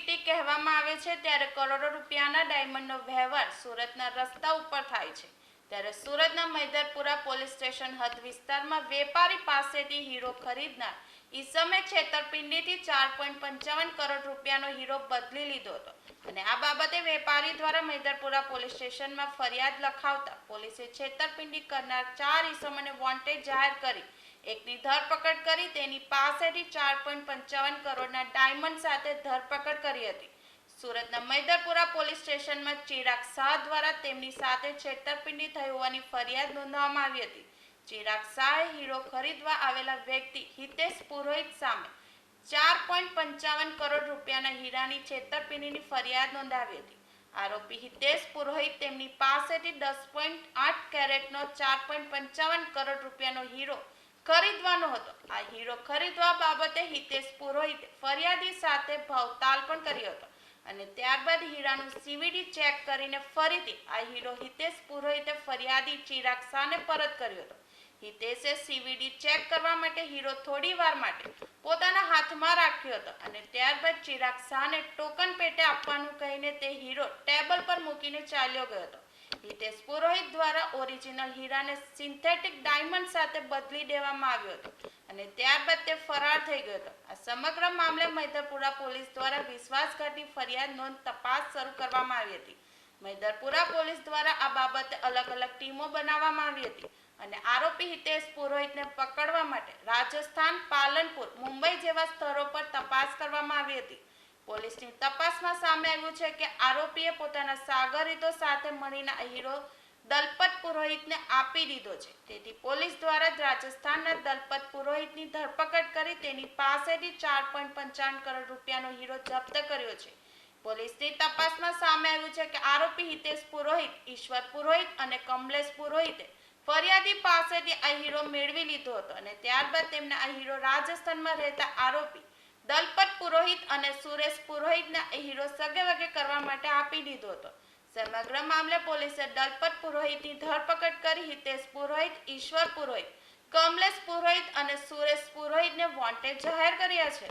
કહેવામાં આવે છે, ત્યારે કરોડો રૂપિયાના ડાયમંડનો વ્યવહાર સુરતના રસ્તા ઉપર થાય છે. ત્યારે સુરતના મૈદરપુરા પોલીસ સ્ટેશન હદ વિસ્તારમાં વેપારી પાસેથી હીરો ખરીદનાર ઈસમે છેતરપિંડીથી ચાર પોઈન્ટ પંચાવન કરોડ રૂપિયાનો હીરો બદલી લીધો હતો. અને આ બાબતે વેપારી દ્વારા મૈદરપુરા પોલીસ સ્ટેશનમાં ફરિયાદ લખાવતા પોલીસે છેતરપિંડી કરનાર ચાર ઈસમોને વોન્ટેડ જાહેર કરી, એકની ધરપકડ કરી, તેની પાસેથી ચાર પોઈન્ટ પંચાવન કરોડના ડાયમંડ સાથે ધરપકડ કરી હતી. સુરતના મૈદરપુરા પોલીસ સ્ટેશનમાં ચિરાગ શાહ દ્વારા તેમની સાથે છેતરપિંડી થઈ હોવાની ફરિયાદ નોંધવામાં આવી હતી. ચિરાગ શાહે હીરો ખરીદવા આવેલા વ્યક્તિ હિતેશ પુરોહિત સામે ચાર પોઈન્ટ પંચાવન કરોડ રૂપિયાના હીરાની છેતરપિંડીની ફરિયાદ નોંધાવી હતી. આરોપી હિતેશ પુરોહિત તેમની પાસેથી દસ પોઈન્ટ આઠ કેરેટનો ચાર પોઈન્ટ પંચાવન કરોડ રૂપિયાનો હીરો ખરીદવાનો હતો. આ હીરો ખરીદવા બાબતે હિતેશ પુરોહિતે ફરિયાદી સાથે ભાવતાલ પણ કર્યો હતો અને ત્યારબાદ હીરાનું સીવીડી ચેક કરીને ફરીથી આ હીરો હિતેશ પુરોહિતે ફરિયાદી ચિરાગ શાહને પરત કર્યો હતો. હિતેશે સીવીડી ચેક કરવા માટે હીરો થોડી વાર માટે પોતાના હાથમાં રાખ્યો હતો અને ત્યારબાદ ચિરાગ શાહને ટોકન પેટે આપવાનું કહીને તે હીરો ટેબલ પર મૂકીને ચાલ્યો ગયો હતો. હિતેશ પુરોહિત દ્વારા ઓરિજિનલ હીરાને સિન્થેટિક ડાયમંડ સાથે બદલી દેવામાં આવ્યો હતો અને ત્યારબાદ તે ફરાર થઈ ગયો હતો. આ સમગ્ર મામલે મૈદરપુરા પોલીસ દ્વારા વિશ્વાસઘાતની ફરિયાદ નોંધ તપાસ શરૂ કરવામાં આવી હતી. મૈદરપુરા પોલીસ દ્વારા આ બાબતે અલગ અલગ ટીમો બનાવવામાં આવી હતી અને આરોપી હિતેશ પુરોહિતને પકડવા માટે રાજસ્થાન પાલનપુર, મુંબઈ જેવા સ્થળો પર તપાસ કરવામાં આવી હતી. પોલીસની તપાસમાં સામે આવ્યું છે કે આરોપીએ પોતાના સાગરીતો સાથે મળીને હીરો દલપત પુરોહિતને આપી દીધો છે. તેથી પોલીસ દ્વારા જ રાજસ્થાનના દલપત પુરોહિતની ધરપકડ કરી તેની પાસેથી ચાર પોઈન્ટ પંચાવન કરોડ રૂપિયાનો હીરો જપ્ત કર્યો છે. પોલીસની તપાસમાં સામે આવ્યું છે કે આરોપી હિતેશ પુરોહિત, ઈશ્વર પુરોહિત અને કમલેશ પુરોહિતે ફરિયાદી પાસેથી આ હીરો મેળવી લીધો હતો અને ત્યારબાદ તેમને આ હીરો રાજસ્થાનમાં રહેતા આરોપી દલપત પુરોહિત અને સુરેશ પુરોહિતને આ હીરો સગે વગે કરવા માટે આપી દીધો હતો. સમગ્ર મામલે પોલીસે દલપત પુરોહિતની ધરપકડ કરી હિતેશ પુરોહિત, ઈશ્વર પુરોહિત, કમલેશ પુરોહિત અને સુરેશ પુરોહિતને વોન્ટેડ જાહેર કર્યા છે.